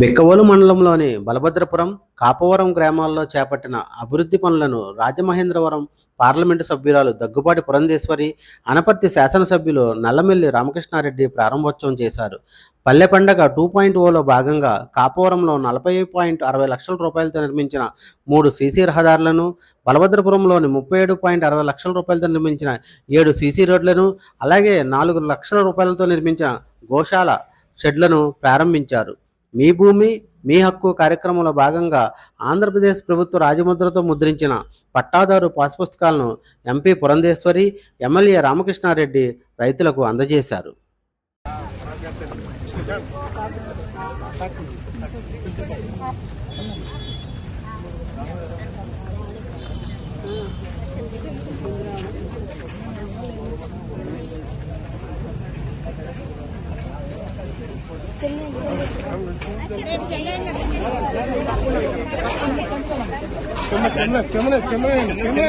బిక్కవోలు మండలంలోని బలభద్రపురం కాపవరం గ్రామాల్లో చేపట్టిన అభివృద్ధి పనులను రాజమహేంద్రవరం పార్లమెంటు సభ్యురాలు దగ్గుబాటి పురంధేశ్వరి అనపర్తి శాసనసభ్యులు నల్లమెల్లి రామకృష్ణారెడ్డి ప్రారంభోత్సవం చేశారు. పల్లె పండగ టూ పాయింట్ ఓలో భాగంగా కాపవరంలో నలభై పాయింట్ అరవై లక్షల రూపాయలతో నిర్మించిన మూడు సీసీ రహదారులను బలభద్రపురంలోని ముప్పై ఏడు పాయింట్ అరవై లక్షల రూపాయలతో నిర్మించిన ఏడు సీసీ రోడ్లను అలాగే నాలుగు లక్షల రూపాయలతో నిర్మించిన గోశాల షెడ్లను ప్రారంభించారు. మీ భూమి మీ హక్కు కార్యక్రమంలో భాగంగా ఆంధ్రప్రదేశ్ ప్రభుత్వ రాజముద్రతో ముద్రించిన పట్టాదారు పాస్ పుస్తకాలను ఎంపీ పురంధేశ్వరి ఎమ్మెల్యే రామకృష్ణారెడ్డి రైతులకు అందజేశారు. Camera camera camera camera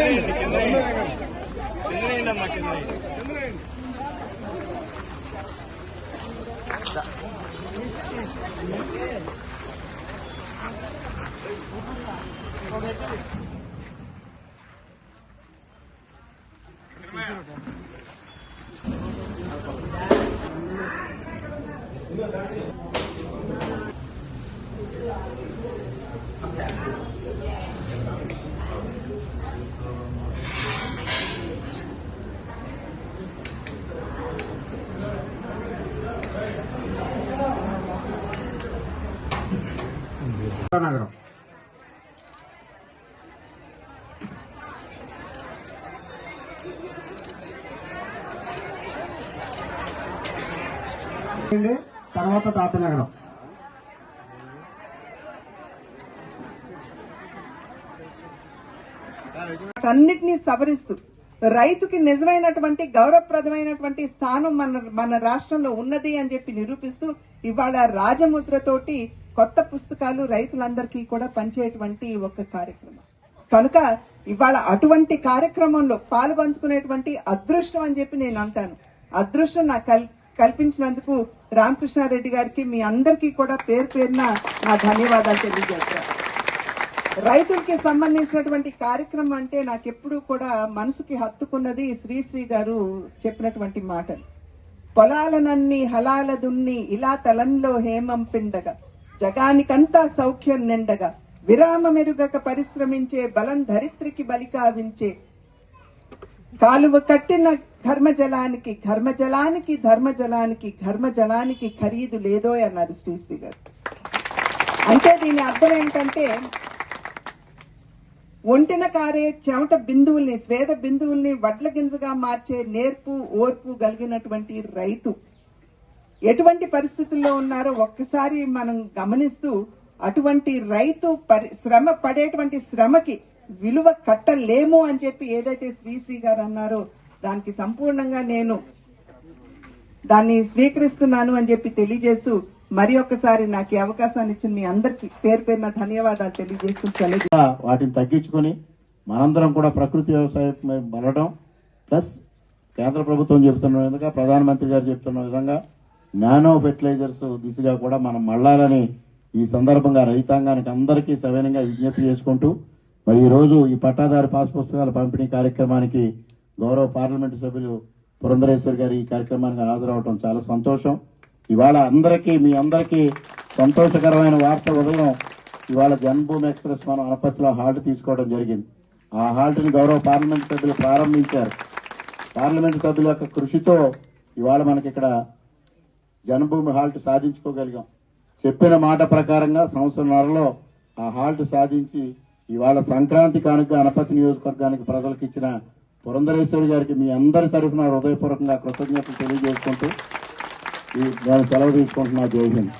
하나 그럼. 근데 తర్వాత తాతనగరం అన్నిటినీ సవరిస్తూ రైతుకి నిజమైనటువంటి గౌరవప్రదమైనటువంటి స్థానం మన మన రాష్ట్రంలో ఉన్నది అని చెప్పి నిరూపిస్తూ ఇవాళ రాజముద్రతోటి కొత్త పుస్తకాలు రైతులందరికీ కూడా పంచేటువంటి ఒక కార్యక్రమం. కనుక ఇవాళ అటువంటి కార్యక్రమంలో పాలు పంచుకునేటువంటి అదృష్టం అని చెప్పి నేను అంటాను. అదృష్టం నాకు కల్- కల్పించినందుకు రామకృష్ణారెడ్డి గారికి మీ అందరికీ కూడా పేరు పేరున నా ధన్యవాదాలు తెలియజేస్తాను రైతులకి సంబంధించినటువంటి కార్యక్రమం అంటే నాకు ఎప్పుడు కూడా మనసుకి హత్తుకున్నది శ్రీశ్రీ గారు చెప్పినటువంటి మాటలు. పొలాలనన్ని హలాల దున్ని ఇలా తలంలో హేమం పిండగా జగానికంతా సౌఖ్యం నిండగా విరామ మెరుగక పరిశ్రమించే బలం ధరిత్రికి బలికావించే కాలువ కట్టిన ఘర్మజలానికి ఘర్మజలానికి ధర్మజలానికి ఘర్మజలానికి ఖరీదు లేదో అన్నారు శ్రీశ్రీ గారు. అంటే దీని అర్థం ఏంటంటే ఒంటిన కారే చెమట బిందువుల్ని స్వేద బిందువుల్ని వడ్ల గింజగా మార్చే నేర్పు ఓర్పు కలిగినటువంటి రైతు. ఎటువంటి పరిస్థితుల్లో ఉన్నారో ఒక్కసారి మనం గమనిస్తూ అటువంటి రైతు పరి శ్రమ పడేటువంటి శ్రమకి విలువ కట్టలేము అని చెప్పి ఏదైతే శ్రీశ్రీ గారు అన్నారో దానికి సంపూర్ణంగా నేను దాన్ని స్వీకరిస్తున్నాను అని చెప్పి తెలియజేస్తూ మరి ఒక్కసారి నాకు ఈ అవకాశాన్ని ఇచ్చిన మీ అందరికీ పేరు పేరున ధన్యవాదాలు తెలియజేస్తూ సెలవు వాటిని తగ్గించుకొని మనందరం కూడా ప్రకృతి వ్యవసాయం బలడం ప్లస్ కేంద్ర ప్రభుత్వం చెబుతున్న విధంగా ప్రధానమంత్రి గారు చెప్తున్న విధంగా నానో ఫెర్టిలైజర్స్ దిశగా కూడా మనం మళ్ళాలని ఈ సందర్భంగా రైతాంగానికి అందరికీ సవినంగా విజ్ఞప్తి చేసుకుంటూ మరి ఈ రోజు ఈ పట్టాదారు పాస్ పుస్తకాల పంపిణీ కార్యక్రమానికి గౌరవ పార్లమెంటు సభ్యులు పురంధరేశ్వర్ గారు ఈ కార్యక్రమానికి హాజరవటం చాలా సంతోషం. ఇవాళ అందరికీ మీ అందరికీ సంతోషకరమైన వార్త ఉదయం ఇవాళ జన్మభూమి ఎక్స్ప్రెస్ మనం అనపత్తిలో హాల్ట్ తీసుకోవడం జరిగింది. ఆ హాల్ట్ని గౌరవ పార్లమెంట్ సభ్యులు ప్రారంభించారు. పార్లమెంట్ సభ్యుల యొక్క కృషితో ఇవాళ మనకి ఇక్కడ జన్మభూమి హాల్ట్ సాధించుకోగలిగాం. చెప్పిన మాట ప్రకారంగా సంవత్సరంన్నరలో ఆ హాల్ట్ సాధించి ఇవాళ సంక్రాంతి కానుక అనపతి నియోజకవర్గానికి ప్రజలకు ఇచ్చిన పురంధరేశ్వరి గారికి మీ అందరి తరఫున హృదయపూర్వకంగా కృతజ్ఞతలు తెలియజేసుకుంటూ ఈ నేను సెలవు తీసుకుంటున్నా. జై హింద్.